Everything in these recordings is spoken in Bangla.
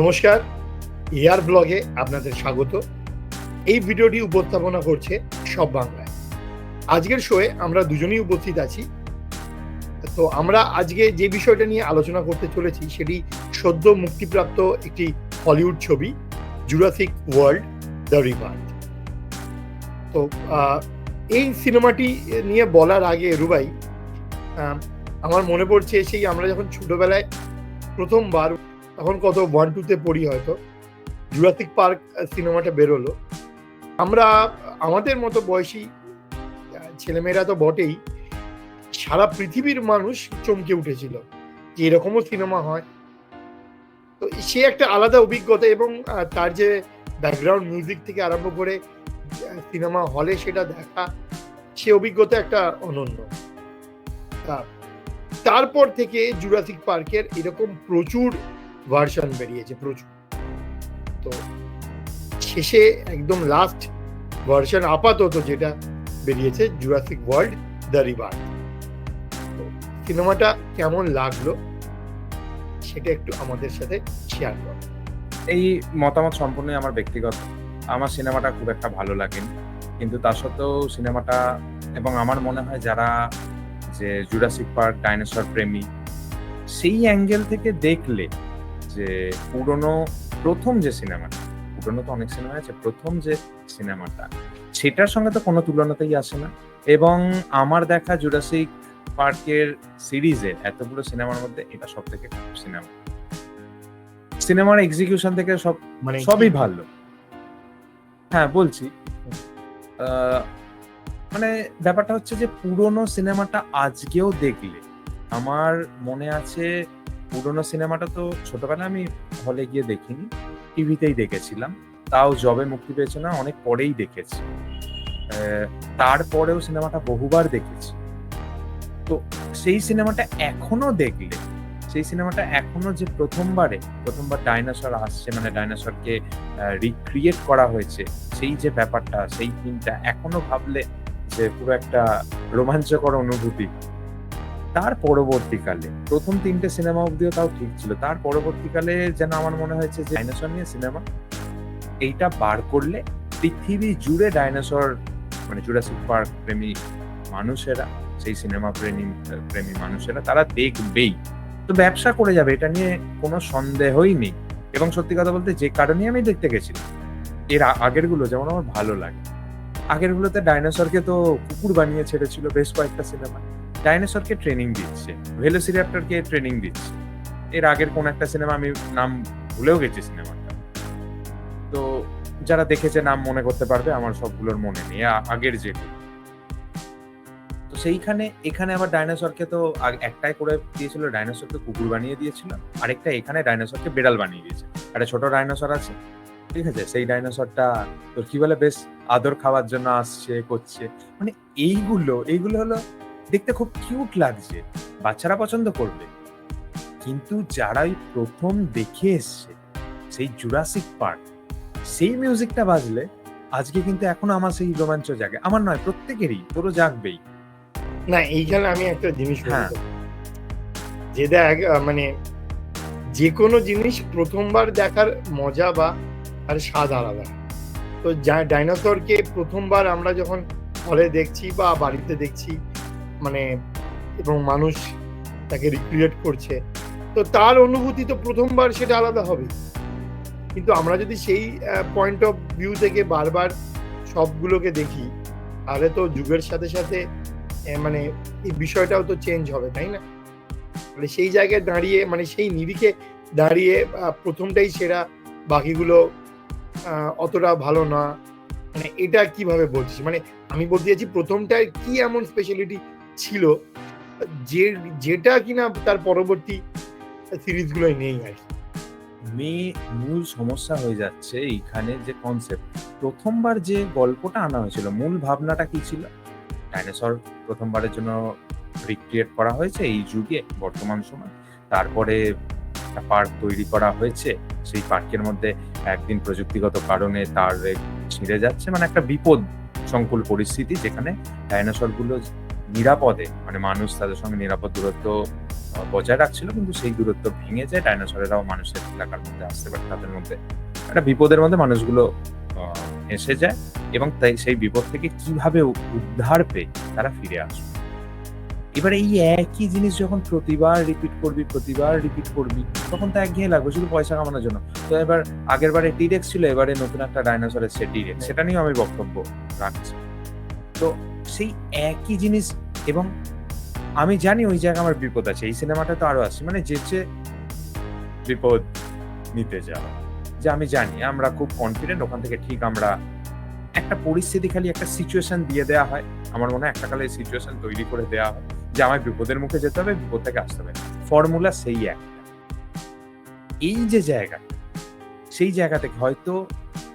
নমস্কার এয়ার ব্লগে আপনাদের স্বাগত। এই ভিডিওটি উপস্থাপনা করছে সব বাংলায়। আজকের শোয়ে আমরা দুজনেই উপস্থিত আছি। তো আমরা আজকে যে বিষয়টা নিয়ে আলোচনা করতে চলেছি, সেটি সদ্য মুক্তিপ্রাপ্ত একটি হলিউড ছবি জুরাসিক ওয়ার্ল্ড দ্য রিভার তো এই সিনেমাটি নিয়ে বলার আগে রুবাই আমার মনে পড়ছে সেই আমরা যখন ছোটবেলায় প্রথমবার তখন কত ওয়ান টুতে পড়ি হয়তো। জুরাসিক পার্ক সিনেমাটা বেরোলো। আমরা, আমাদের মতো বয়সী ছেলেমেয়েরা তো বটেই, সারা পৃথিবীর মানুষ চমকে উঠেছিল যে এরকমও সিনেমা হয়। তো সে একটা আলাদা অভিজ্ঞতা এবং তার যে ব্যাকগ্রাউন্ড মিউজিক থেকে আরম্ভ করে সিনেমা হলে সেটা দেখা, সে অভিজ্ঞতা একটা অনন্য। তারপর থেকে জুরাসিক পার্কের এরকম প্রচুর ভার্সন বেরিয়েছে প্রচুর। তো শেষে একদম লাস্ট ভার্সন আপাতত যেটা বেরিয়েছে জুরাসিক ওয়ার্ল্ড দ্য রিভার সিনেমাটা কেমন লাগল সেটা একটু আমাদের সাথে শেয়ার করো। এই মতামত সম্পূর্ণই আমার ব্যক্তিগত। আমার সিনেমাটা খুব একটা ভালো লাগেনি। কিন্তু তা সত্ত্বেও সিনেমাটা এবং আমার মনে হয় যারা যে জুরাসিক পার্ক ডাইনোসর প্রেমী, সেই অ্যাঙ্গেল থেকে দেখলে যে পুরনো প্রথম যে সিনেমাটা পুরনো তো অনেক সিনেমা আছে প্রথম যে সিনেমাটা সেটার সঙ্গে তো কোনো তুলনাতেই আসে না। এবং আমার দেখা জুরাসিক পার্কের সিরিজের এতগুলো সিনেমার মধ্যে এটা সব থেকে সিনেমা। সিনেমার এক্সিকিউশন থেকে সব মানে সবই ভালো। হ্যাঁ বলছি। আহ, মানে ব্যাপারটা হচ্ছে যে পুরোনো সিনেমাটা আজকেও দেখলে আমার মনে আছে পুরোনো সিনেমাটা তো ছোটবেলায় আমি হলে গিয়ে দেখিনি টিভিতেই দেখেছিলাম। তাও জবে মুক্তি পেয়েছে না, অনেক পরেই দেখেছি। তারপরেও সিনেমাটা বহুবার দেখেছি। তো সেই সিনেমাটা এখনও দেখলে, সেই সিনেমাটা এখনও যে প্রথমবারে, প্রথমবার ডাইনোসর আসছে মানে ডাইনোসরকে রিক্রিয়েট করা হয়েছে, সেই যে ব্যাপারটা, সেই দিনটা এখনও ভাবলে যে পুরো একটা রোমাঞ্চকর অনুভূতি। তার পরবর্তীকালে প্রথম তিনটে সিনেমা অবধিও তাও ঠিক ছিল। তার পরবর্তীকালে যেন আমার মনে হয়েছে যে ডাইনোসর নিয়ে সিনেমা, এইটা বার করলে পৃথিবী জুড়ে ডাইনোসর মানে জুরাসিক পার্ক প্রেমী মানুষেরা, সেই সিনেমা প্রেমী প্রেমী মানুষেরা তারা দেখবেই। তো ব্যবসা করে যাবে, এটা নিয়ে কোনো সন্দেহই নেই। এবং সত্যি কথা বলতে যে কারণে আমি দেখতে গেছিলাম। এর আগেরগুলো যেমন আমার ভালো লাগে। আগেরগুলোতে ডাইনোসরকে তো কুকুর বানিয়ে ছেড়েছিল বেশ কয়েকটা সিনেমা। ডাইনোসরকে ট্রেনিং দিচ্ছে ভেলোসিরাপ্টরকে ট্রেনিং দিচ্ছে। এর আগের কোন একটা সিনেমা আমি নাম ভুলেও গেছি সিনেমাটা তো যারা দেখেছে নাম মনে করতে পারবে, আমার সবগুলোর মনে নেই আগের যে তো সেইখানে, এখানে আবার ডাইনোসরকে তো একটাই করে দিয়েছিল, ডাইনোসরকে কুকুর বানিয়ে দিয়েছিল, আরেকটা এখানে ডাইনোসরকে বিড়াল বানিয়ে দিয়েছে। একটা ছোট ডাইনোসর আছে, ঠিক আছে? সেই ডাইনোসরটা তোর কি বলে বেশ আদর খাওয়ার জন্য আসছে, করছে। মানে এইগুলো এইগুলো হলো দেখতে খুব কিউট লাগছে। বাচ্চারা পছন্দ করবে। কিন্তু যারাই প্রথম দেখে এসছে সেই জুরাসিক পার্ক সেই মিউজিকটা বাজলে আজকে কিন্তু এখনও আমার সেই রোমাঞ্চ জাগে। আমার নয় প্রত্যেকেরই তোরও জাগবেই। না এইখানে আমি একটা জিনিস হ্যাঁ। যে দেখ মানে যে কোনো জিনিস প্রথমবার দেখার মজা বা আর স্বাদ আলাদা। তো যা ডাইনোসরকে প্রথমবার আমরা যখন হলে দেখছি বা বাড়িতে দেখছি মানে এবং মানুষ তাকে রিক্রিয়েট করছে। তো তার অনুভূতি তো প্রথমবার সেটা আলাদা হবে। কিন্তু আমরা যদি সেই পয়েন্ট অফ ভিউ থেকে বারবার সবগুলোকে দেখি, তাহলে তো যুগের সাথে সাথে মানে এই বিষয়টাও তো চেঞ্জ হবে, তাই না? মানে সেই জায়গায় দাঁড়িয়ে মানে সেই নিরিখে দাঁড়িয়ে প্রথমটাই সেরা, বাকিগুলো অতটা ভালো না। মানে এটা কীভাবে বলছিস? মানে আমি বলতে চাইছি প্রথমটার কি এমন স্পেশালিটি ছিল, যে, যেটা কিনা তার পরবর্তী সিরিজগুলোই নেই আর কি। মেয়ে মূল সমস্যা হয়ে যাচ্ছে এইখানে যে কনসেপ্ট প্রথমবার যে গল্পটা আনা হয়েছিল, মূল ভাবনাটা কি ছিল? ডাইনোসর প্রথমবারের জন্য রিক্রিয়েট করা হয়েছে এই যুগে, বর্তমান সময়। তারপরে একটা পার্ক তৈরি করা হয়েছে, সেই পার্কের মধ্যে একদিন প্রযুক্তিগত কারণে তার ছিঁড়ে যাচ্ছে। মানে একটা বিপদ সংকুল পরিস্থিতি যেখানে ডাইনোসরগুলো নিরাপদে মানে মানুষ তাদের সঙ্গে নিরাপদ দূরত্ব বজায় রাখছিল, কিন্তু সেই দূরত্ব ভেঙে যায়, ডাইনোসরেরাও মানুষের এলাকার মধ্যে আসতে পারে, তাদের মধ্যে একটা বিপদের মধ্যে মানুষগুলো এসে যায় এবং তাই সেই বিপদ থেকে কীভাবে উদ্ধার পেয়ে তারা ফিরে আসবে এবার এই একই জিনিস যখন প্রতিবার রিপিট করবি, প্রতিবার রিপিট করবি, তখন তো একঘেয়ে লাগবে, শুধু পয়সা কামানোর জন্য। তো এবার আগের বারে টিরেক্স ছিল, এবারে নতুন একটা ডাইনোসর এসছে টিরেক্স সেটা নিয়েও আমি বক্তব্য রাখছি। তো সেই একই জিনিস এবং আমি জানি ওই জায়গায় আমার বিপদ আছে। এই সিনেমাটা তো আরও আছে। মানে যে যে বিপদ নিতে যাওয়া যে আমি জানি, আমরা খুব কনফিডেন্ট ওখান থেকে ঠিক আমরা একটা পরিস্থিতি খালি একটা সিচুয়েশন দিয়ে দেওয়া হয়। আমার মনে হয় একটা খালি সিচুয়েশন তৈরি করে দেওয়া হয়। যে আমার বিপদের মুখে যেতে হবে, বিপদ থেকে আসতে হবে। ফর্মুলা সেই এক। এই যে জায়গা, সেই জায়গা থেকে হয়তো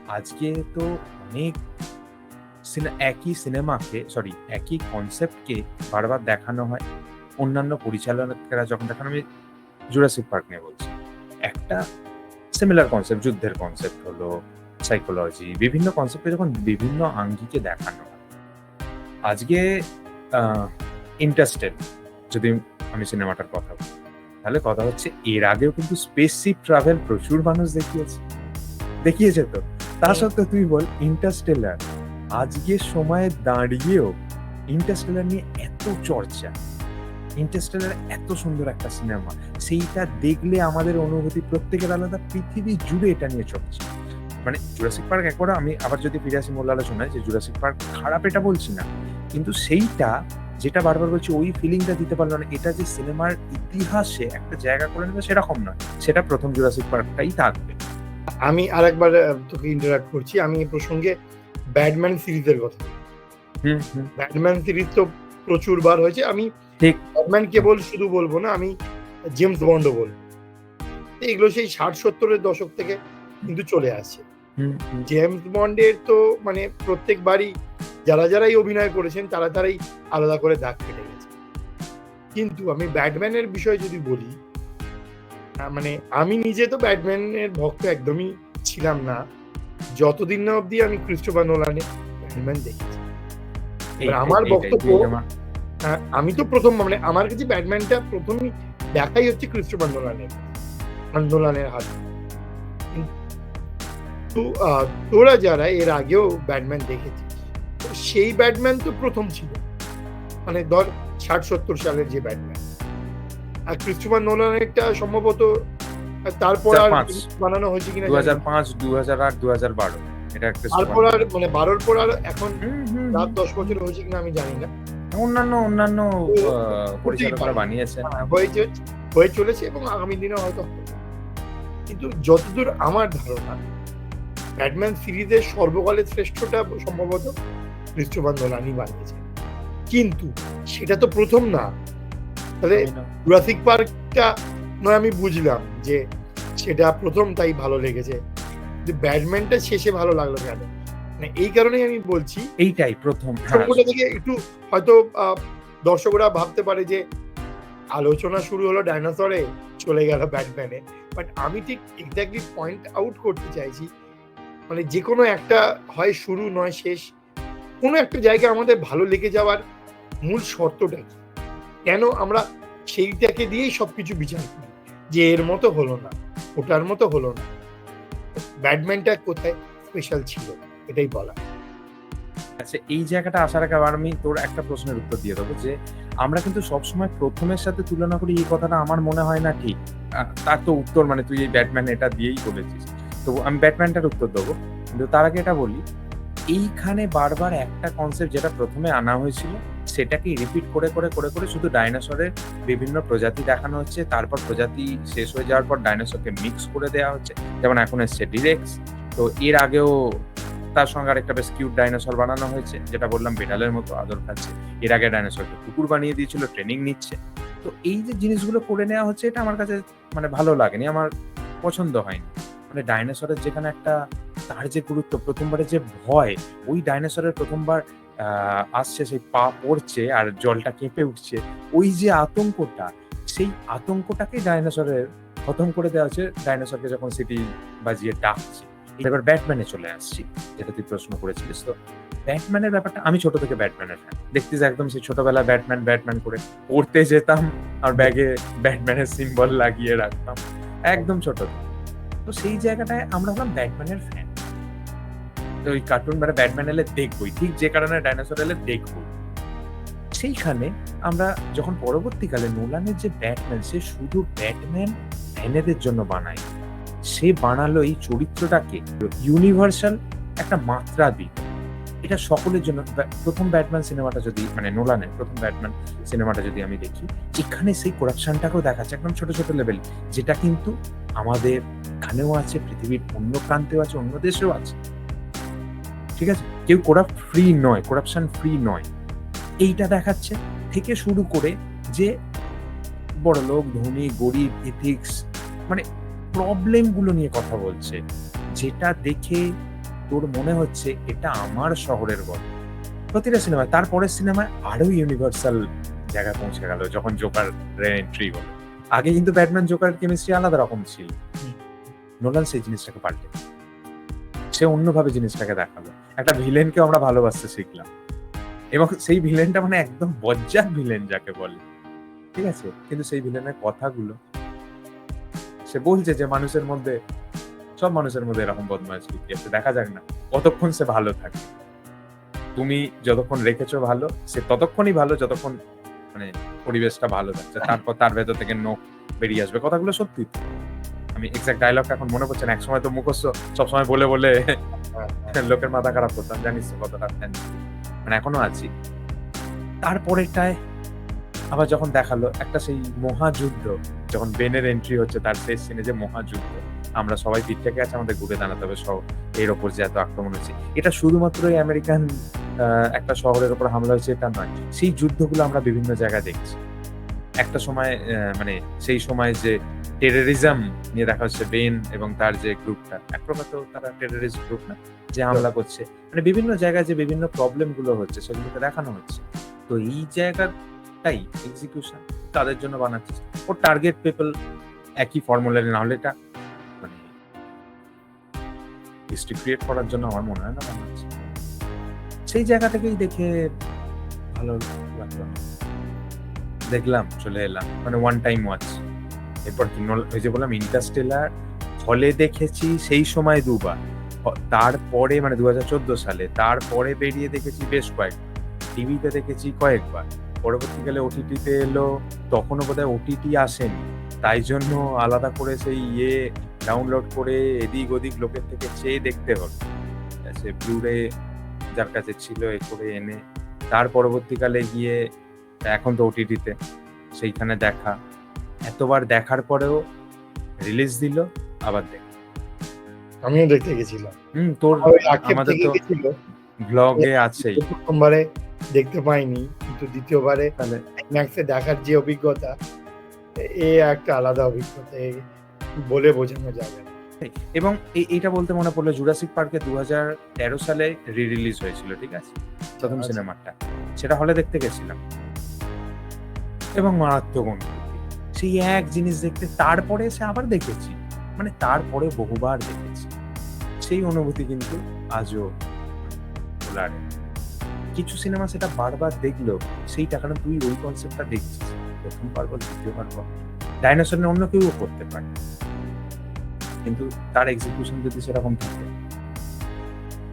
আজকে তো অনেক একই সিনেমাকে সরি একই কনসেপ্টকে বারবার দেখানো হয়। অন্যান্য পরিচালকেরা যখন দেখানো আমি জুরাসিক পার্ক নিয়ে বলছি। একটা সিমিলার কনসেপ্ট যুদ্ধের কনসেপ্ট হলো সাইকোলজি বিভিন্ন কনসেপ্টে যখন বিভিন্ন আঙ্গিকে দেখানো হয়। আজকে ইন্টারেস্টেড যদি আমি সিনেমাটার কথা বলি তাহলে কথা হচ্ছে এর আগেও কিন্তু স্পেসশিপ ট্রাভেল প্রচুর মানুষ দেখিয়েছে। দেখিয়েছে তো? তা সত্ত্বেও তুই বল ইন্টারস্টেলার আজকের সময়ে দাঁড়িয়েও ইন্টারস্টেলার নিয়ে এত চর্চা ইন্টারস্টেলার এত সুন্দর একটা সিনেমা সেইটা দেখলে আমাদের অনুভূতি প্রত্যেকের আলাদা, পৃথিবী জুড়ে এটা নিয়ে চর্চা। মানে জুরাসিক পার্ক একবার আমি আবার যদি ফিরে আসি মূল আলোচনায় যে জুরাসিক পার্ক খারাপ এটা বলছি না, কিন্তু সেইটা যেটা বারবার বলছি, ওই ফিলিংটা দিতে পারল না, এটা যে সিনেমার ইতিহাসে একটা জায়গা করে নেবে সেরকম নয়, সেটা প্রথম জুরাসিক পার্কটাই থাকবে। আমি আরেকবার তোকে ইন্টারাক্ট করছি, আমি এই প্রসঙ্গে ব্যাটম্যান সিরিজের কথা। ব্যাটম্যান সিরিজ তো প্রচুর বার হয়েছে। আমি। ব্যাটম্যান কেবল শুধু বলব না আমি জেমস বন্ডও বলব। এগুলো সেই ষাট সত্তরের দশক থেকে কিন্তু চলে আসছে। জেমস বন্ডের তো মানে প্রত্যেকবারই যারা যারাই অভিনয় করেছেন তারা তারাই আলাদা করে দাগ কেটে গেছে। কিন্তু আমি ব্যাটম্যানের বিষয়ে যদি বলি মানে আমি নিজে তো ব্যাটম্যানের ভক্ত একদমই ছিলাম না। যতদিন না অবধি আমি ক্রিস্টোফার নোলানের ব্যাটম্যান দেখেছি। আমার বক্তব্য- হ্যাঁ, আমি তো প্রথম মানে আমার কাছে ব্যাটম্যানটা প্রথমই দেখাই হচ্ছে ক্রিস্টোফার নোলানের আর নোলানের হাত। তোরা যারা এর আগেও ব্যাটম্যান দেখেছিস তো সেই ব্যাটম্যান তো প্রথম ছিল। মানে ধর ষাট সত্তর সালের যে ব্যাটম্যান আর ক্রিস্টোফার নোলানেরটা সম্ভবত তারপর আর বানানো হয়েছে কিনা দু জানি হাজার না। পাঁচ দু হাজার আট দু হাজার বারো। এটা একটা তারপর আর মানে বারোর পর আর এখন রাত হুম। দশ বছর হয়েছে কিনা আমি জানি না। অন্যান্য অন্যান্য পরিচালকরা বানিয়েছেন। হ্যাঁ, হয়েছে হয়ে চলেছে এবং আগামী দিনে হয়তো কিন্তু যতদূর আমার ধারণা ব্যাটম্যান সিরিজের সর্বকালের শ্রেষ্ঠটা সম্ভবত ক্রিস্টোফার নোলানই বানিয়েছে। কিন্তু সেটা তো প্রথম না। তাহলে জুরাসিক পার্কটা নয় আমি বুঝলাম যে সেটা প্রথম তাই ভালো লেগেছে। কিন্তু ব্যাটম্যানটা শেষে ভালো লাগল কেন? মানে এই কারণেই আমি বলছি এইটাই প্রথম হ্যাঁ, থেকে একটু হয়তো দর্শকরা ভাবতে পারে যে আলোচনা শুরু হলো ডাইনোসরে চলে গেল ব্যাটম্যানে। বাট আমি ঠিক এক্স্যাক্টলি পয়েন্ট আউট করতে চাইছি মানে যে কোনো একটা হয় শুরু নয় শেষ কোনো একটা জায়গা আমাদের ভালো লেগে যাওয়ার মূল শর্তটা কি? কেন আমরা সেইটাকে দিয়েই সবকিছু বিচার করি? যে এর মতো হলো না, ওটার মতো হলো না। ব্যাটম্যানটা কোথায় স্পেশাল ছিল, এটাই বলা। আচ্ছা এই জায়গাটা আসার আগে আমি তোর একটা প্রশ্নের উত্তর দিয়ে দেবো যে, আমরা কিন্তু সবসময় প্রথমের সাথে তুলনা করি, এই কথাটা আমার মনে হয় না ঠিক। তার তো উত্তর মানে তুই এই ব্যাটম্যান এটা দিয়েই বলেছিস। তো আমি ব্যাটম্যানটার উত্তর দেবো। কিন্তু তার আগে এটা বলি, এইখানে বারবার একটা কনসেপ্ট যেটা প্রথমে আনা হয়েছিল সেটাকে রিপিট করে করে করে করে শুধু ডাইনোসরের বিভিন্ন প্রজাতি দেখানো হচ্ছে। তারপর প্রজাতি শেষ হয়ে যাওয়ার পর ডাইনোসরকে মিক্স করে দেওয়া হচ্ছে। যেমন এখন এসছে ডিরেক্স তো এর আগেও তার সঙ্গে আরেকটা বেশ কিউট ডাইনোসর বানানো হয়েছে, যেটা বললাম বেড়ালের মতো আদর খাচ্ছে। এর আগে ডাইনোসরকে কুকুর বানিয়ে দিয়েছিল ট্রেনিং নিচ্ছে। তো এই যে জিনিসগুলো করে নেওয়া হচ্ছে, এটা আমার কাছে মানে ভালো লাগেনি, আমার পছন্দ হয়নি। মানে ডাইনোসরের যেখানে একটা তার যে গুরুত্ব প্রথমবারে যে ভয়, ওই ডাইনোসরের প্রথমবার আসছে, সেই পা পড়ছে আর জলটা কেঁপে উঠছে, ওই যে আতঙ্কটা, সেই আতঙ্কটাকে ডাইনোসরের খতম করে দেওয়া হচ্ছে ডাইনোসরকে যখন সিটি বাজিয়ে ডাকছে। এবার ব্যাটম্যানে চলে আসছি, যেটা তুই প্রশ্ন করেছিলিস। তো ব্যাটম্যানের ব্যাপারটা, আমি ছোট থেকে ব্যাটম্যানের ফ্যান দেখতিস একদম সেই ছোটবেলা ব্যাটম্যান ব্যাটম্যান করে পড়তে যেতাম, আর ব্যাগে ব্যাটম্যানের সিম্বল লাগিয়ে রাখতাম। একদম ছোট। তো সেই জায়গাটায় আমরা হলাম ব্যাটম্যানের ফ্যান ওই কার্টুন মানে ব্যাটম্যান এলে দেখবই। ঠিক যে কারণে ডাইনোসর এলে দেখবই। সেইখানে আমরা যখন পরবর্তীকালে নোলানের যে ব্যাটম্যান সে শুধু ব্যাটম্যান ফ্যানেদের জন্য বানায়। সে বানালো এই চরিত্রটাকে ইউনিভার্সাল একটা মাত্রা দিল এটা সকলের জন্য প্রথম ব্যাটম্যান সিনেমাটা যদি মানে নোলানের প্রথম ব্যাটম্যান সিনেমাটা যদি আমি দেখি, এখানে সেই করাপশনটাকেও দেখাচ্ছে একদম ছোট ছোট লেভেল যেটা কিন্তু আমাদের এখানেও আছে, পৃথিবীর অন্য প্রান্তেও আছে, অন্য দেশেও আছে। ঠিক আছে? কেউ করাপ্ট ফ্রি নয় করাপশন ফ্রি নয়। এইটা দেখাচ্ছে থেকে শুরু করে যে বড় লোক ধনী গরিব এথিক্স মানে প্রবলেমগুলো নিয়ে কথা বলছে। যেটা দেখে তোর মনে হচ্ছে এটা আমার শহরের গল্প। প্রতিটা সিনেমায় তারপরের সিনেমায় আরও ইউনিভার্সাল জায়গায় পৌঁছে গেল যখন জোকার এন্ট্রি হলো। আগে কিন্তু ব্যাটম্যান জোকার কেমিস্ট্রি আলাদা রকম ছিল। নোলান সেই জিনিসটাকে পাল্টে সে অন্যভাবে জিনিসটাকে দেখাল। একটা ভিলেনকে আমরা ভালোবাসতে শিখলাম। এবং সেই ভিলেনটা মানে একদম বজ্জাত ভিলেন যাকে বলে। ঠিক আছে? কিন্তু সেই ভিলেনের কথাগুলো, সে বলছে যে মানুষের মধ্যে, সব মানুষের মধ্যে এরকম বদমাইশ আছে। দেখা যাক না, কতক্ষণ সে ভালো থাকে। তুমি যতক্ষণ রেখেছো ভালো, সে ততক্ষণই ভালো যতক্ষণ মানে পরিবেশটা ভালো থাকছে। তারপর তার ভেতর থেকে নোখ বেরিয়ে আসবে। কথাগুলো সত্যি আমি এক্সাক্ট ডায়লগটা এখন মনে করছেন এক সময় তো মুখস্থ সবসময় বলে বলে লোকের মাথা খারাপ করতাম, জানিস তো কতটা ফ্যান মানে এখনও আছি। তারপরেরটায় আবার যখন দেখাল, একটা সেই মহাযুদ্ধ, যখন বেনের এন্ট্রি হচ্ছে, তার শেষ সিনে যে মহাযুদ্ধ, আমরা সবাই পিঠ থেকে আছে, আমাদের ঘুরে দাঁড়াতে হবে, সব এর ওপর যে এত আক্রমণ হচ্ছে। এটা শুধুমাত্র এই আমেরিকান একটা শহরের ওপর হামলা হয়েছে, এটা নয়। সেই যুদ্ধগুলো আমরা বিভিন্ন জায়গায় দেখছি। একটা সময় মানে সেই সময় যে টেরোরিজম নিয়ে দেখা হচ্ছে বেন এবং তার যে গ্রুপটা এক প্রকার তো তারা টেরোরিস্ট গ্রুপ না যে হামলা করছে। মানে বিভিন্ন জায়গায় যে বিভিন্ন প্রবলেমগুলো হচ্ছে সেগুলোকে দেখানো হচ্ছে। তো এই জায়গাটাই এক্সিকিউশন তাদের জন্য বানাচ্ছে ও টার্গেট পিপল একই ফর্মুলার না হলে এটা মানে হিস্ট্রি ক্রিয়েট করার জন্য আমার মনে হয় না বানাচ্ছে সেই জায়গা থেকেই দেখে ভালো লাগল। দেখলাম চলে এলাম। মানে ওয়ান টাইম ওয়াচ এরপর ওই যে বললাম ইন্টারস্টেলার হলে দেখেছি সেই সময় দুবার। তারপরে মানে দু হাজার চোদ্দ সালে, তারপরে বেরিয়ে দেখেছি বেশ কয়েকবার টিভিতে দেখেছি কয়েকবার। পরবর্তীকালে ওটিটিতে এলো, তখনও বোধহয় ওটিটি আসেনি। তাই জন্য আলাদা করে সেই ইয়ে ডাউনলোড করে এদিক ওদিক লোকের থেকে চেয়ে দেখতে হলো সে ব্লুরে যার কাছে ছিল, এ করে এনে, তার পরবর্তীকালে গিয়ে, এখন তো ওটিটিতে সেইখানে দেখা। এতবার দেখার পরেও রিলিজ দিল আবার দেখ। আমিও দেখতে গেছিলাম। হুম তোর আমাদের তো ব্লগে আছেই। প্রথমবারে দেখতে পাইনি কিন্তু দ্বিতীয়বারে ম্যাক্সে দেখার যে অভিজ্ঞতা এ- একটা আলাদা অভিজ্ঞতা বলে বোঝানো যাবে এবং এই- এইটা বলতে মনে পড়ল জুরাসিক পার্কে দু হাজার তেরো সালে রি রিলিজ হয়েছিল ঠিক আছে? প্রথম আচ্ছা। সিনেমাটা সেটা হলে দেখতে গেছিলাম। এবং মারাত্মক অনুভূতি সেই এক জিনিস দেখতে, তারপরে এসে আবার দেখেছি। মানে তারপরে বহুবার দেখেছি। সেই অনুভূতি কিন্তু আজও ভোলার। কিছু সিনেমা সেটা বারবার দেখল সেই টাকাটা তুই ওই কনসেপ্টটা দেখছিস। প্রথমবার বল দ্বিতীয়বার বল ডাইনোসর অন্য কেউ করতে পারে। কিন্তু তার এক্সিকিউশন যদি সেরকম থাকে,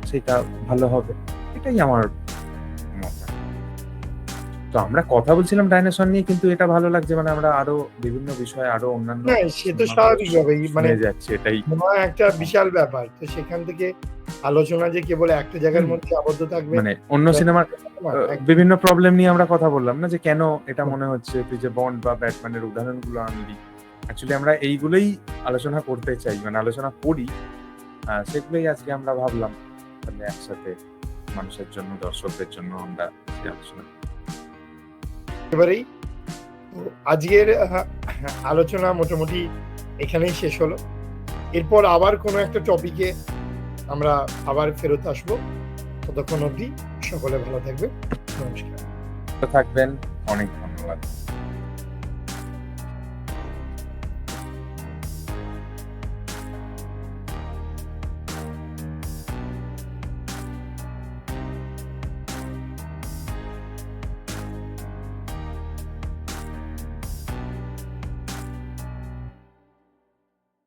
সেটা ভালো হবে। এটাই আমার তো আমরা কথা বলছিলাম ডাইনোসর নিয়ে কিন্তু এটা ভালো লাগছে মানে আমরা আরও বিভিন্ন বিষয়ে আরও অন্যান্য সে তো স্বাভাবিকভাবেই মানে যাচ্ছে এটাই। একটা বিশাল ব্যাপার তো সেখান থেকে আলোচনা যে কেবল একটা জায়গার মধ্যে আবদ্ধ থাকবে মানে অন্য সিনেমার বিভিন্ন প্রবলেম নিয়ে আমরা কথা বললাম না যে কেন এটা মনে হচ্ছে তুই যে বন্ড বা ব্যাটম্যানের উদাহরণগুলো আনলি। অ্যাকচুয়ালি আমরা এইগুলোই আলোচনা করতে চাই মানে আলোচনা করি। সেগুলোই আজকে আমরা ভাবলাম তাহলে একসাথে মানুষের জন্য দর্শকদের জন্য আমরা আলোচনা তো আজকের আলোচনা মোটামুটি এখানেই শেষ হলো। এরপর আবার কোনো একটা টপিকে আমরা আবার ফেরত আসব। ততক্ষণ অবধি সকলে ভালো থাকবে নমস্কার। থাকবেন। অনেক ধন্যবাদ।